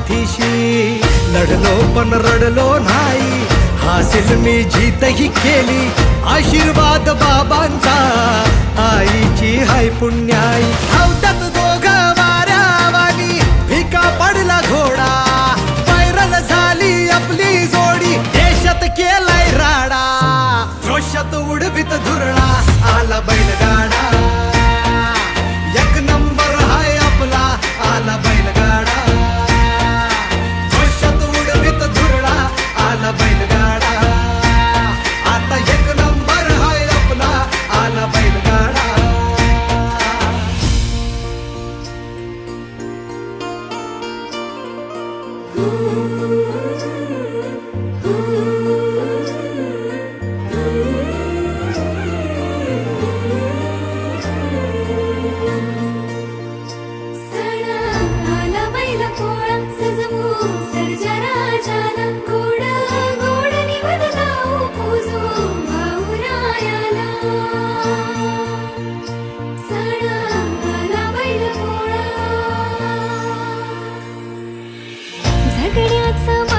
पाठीशी. लढलो पण रडलो नाही. हासिल मी जीतही केली. आशीर्वाद बाबांचा. आईची हाय पुण्याई. धावतात दोघ वाऱ्यावानी भिका पडला घोडा. पैरल झाली आपली जोडी. देशात केलाय राडा. जोशात उडवीत कडे